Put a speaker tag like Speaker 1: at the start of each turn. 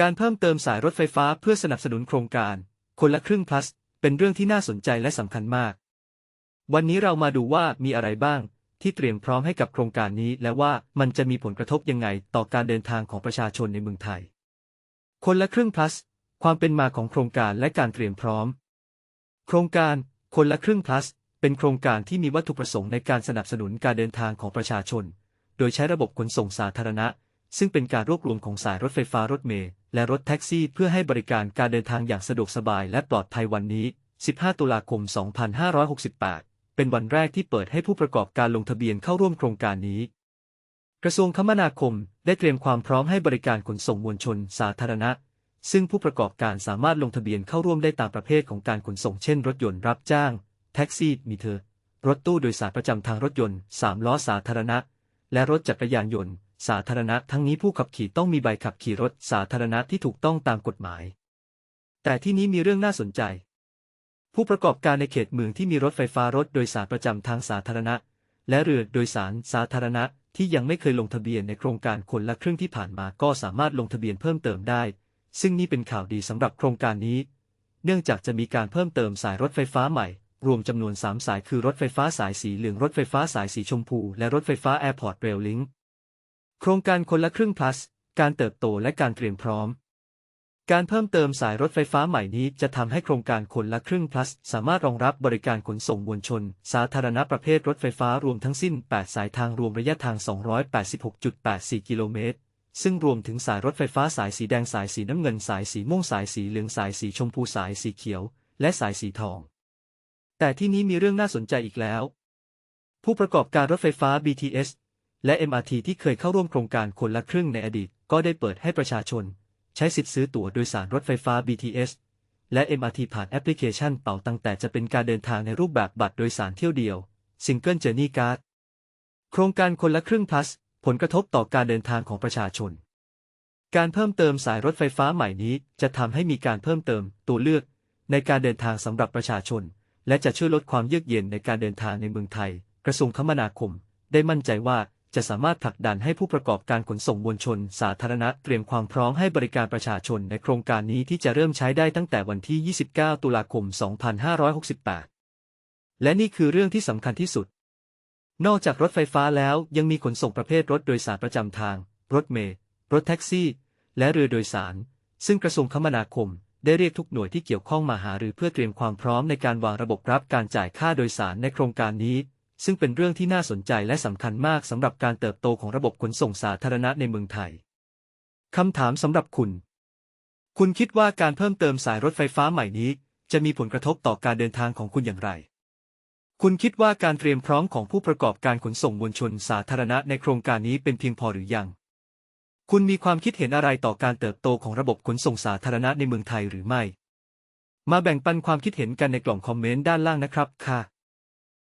Speaker 1: การเพิ่มเติมสายรถไฟฟ้าเพื่อสนับสนุนโครงการ คนละครึ่ง plus เป็นเรื่องที่น่าสนใจและสำคัญมาก วันนี้เรามาดูว่ามีอะไรบ้าง ที่เตรียมพร้อมให้กับโครงการนี้ และว่ามันจะมีผลกระทบยังไงต่อการเดินทางของประชาชนในเมืองไทย คนละครึ่ง plus ความเป็นมาของโครงการและการเตรียมพร้อม โครงการ คนละครึ่ง plus เป็นโครงการที่มีวัตถุประสงค์ในการสนับสนุนการเดินทางของประชาชน โดยใช้ระบบขนส่งสาธารณะ ซึ่งเป็นการรวบรวมของสายรถไฟฟ้ารถเมล์ และรถแท็กซี่เพื่อให้บริการการเดินทางอย่างสะดวกสบายและปลอดภัยวันนี้ 15 ตุลาคม 2568 เป็นวันแรกที่เปิดให้ผู้ประกอบการลงทะเบียนเข้าร่วมโครงการนี้ กระทรวงคมนาคมได้เตรียมความพร้อมให้บริการขนส่งมวลชนสาธารณะ ซึ่งผู้ประกอบการสามารถลงทะเบียนเข้าร่วมได้ตามประเภทของการขนส่งเช่น รถยนต์รับจ้าง แท็กซี่มีเธอรถตู้โดยสารประจำทางรถยนต์ 3 ล้อสาธารณะ และรถจักรยานยนต์ สาธารณะทั้งนี้ผู้ขับขี่ต้องมีใบขับขี่รถสาธารณะที่ถูกต้องตามกฎหมาย แต่ที่นี้มีเรื่องน่าสนใจ ผู้ประกอบการในเขตเมืองที่มีรถไฟฟ้ารถโดยสารประจำทางสาธารณะ และเรือโดยสารสาธารณะที่ยังไม่เคยลงทะเบียนในโครงการคนละครึ่งที่ผ่านมาก็สามารถลงทะเบียนเพิ่มเติมได้ ซึ่งนี่เป็นข่าวดีสำหรับโครงการนี้ เนื่องจากจะมีการเพิ่มเติมสายรถไฟฟ้าใหม่ รวมจำนวน 3 สายคือรถไฟฟ้าสายสีเหลืองรถไฟฟ้าสายสีชมพู และรถไฟฟ้า Airport Rail Link โครงการคนละครึ่ง plus การเติบโตและการเตรียมพร้อม การเพิ่มเติมสายรถไฟฟ้าใหม่นี้จะทำให้โครงการคนละครึ่ง plus สามารถรองรับบริการขนส่งมวลชน สาธารณะประเภทรถไฟฟ้ารวมทั้งสิ้น 8 สายทางรวมระยะทาง 286.84 กิโลเมตร ซึ่งรวมถึงสายรถไฟฟ้าสายสีแดงสายสีน้ำเงินสายสีม่วงสายสีเหลืองสายสีชมพูสายสีเขียว และสายสีทอง แต่ที่นี้มีเรื่องน่าสนใจอีกแล้ว ผู้ประกอบการรถไฟฟ้า BTS และ MRT ที่เคยเข้าร่วมโครงการคนละครึ่งในอดีต ก็ได้เปิดให้ประชาชน ใช้สิทธิ์ซื้อตั๋วโดยสารรถไฟฟ้า BTS และ MRT ผ่านแอปพลิเคชันเป่าตังแต่จะเป็นการเดินทางในรูปแบบบัตรโดยสารเที่ยวเดียว Single Journey Card โครงการคนละครึ่ง plus ผลกระทบต่อการเดินทางของประชาชน การเพิ่มเติมสายรถไฟฟ้าใหม่นี้ จะทำให้มีการเพิ่มเติมตัวเลือก ในการเดินทางสำหรับประชาชน และจะช่วยลดความเยือกเย็นในการเดินทางในเมืองไทย กระทรวงคมนาคม ได้มั่นใจว่า จะสามารถผลักดันให้ผู้ประกอบการขนส่งมวลชน สาธารณะเตรียมความพร้อมให้บริการประชาชนในโครงการนี้ที่จะเริ่มใช้ได้ตั้งแต่วันที่ 29 ตุลาคม 2568 และนี่คือเรื่องที่สำคัญที่สุด นอกจากรถไฟฟ้าแล้วยังมีขนส่งประเภทรถโดยสารประจำทาง รถเมล์รถแท็กซี่ และเรือโดยสาร ซึ่งกระทรวงคมนาคมได้เรียกทุกหน่วยที่เกี่ยวข้องมาหารือเพื่อเตรียมความพร้อมในการวางระบบรับการจ่ายค่าโดยสารในโครงการนี้ ซึ่งเป็นเรื่องที่น่าสนใจและสำคัญมากสำหรับการเติบโตของระบบขนส่งสาธารณะในเมืองไทย คำถามสำหรับคุณ คุณคิดว่าการเพิ่มเติมสายรถไฟฟ้าใหม่นี้ จะมีผลกระทบต่อการเดินทางของคุณอย่างไร คุณคิดว่าการเตรียมพร้อมของผู้ประกอบการขนส่งมวลชนสาธารณะในโครงการนี้เป็นเพียงพอหรือยัง คุณมีความคิดเห็นอะไรต่อการเติบโตของระบบขนส่งสาธารณะในเมืองไทยหรือไม่ มาแบ่งปันความคิดเห็นกันในกล่องคอมเมนต์ด้านล่างนะครับค่ะ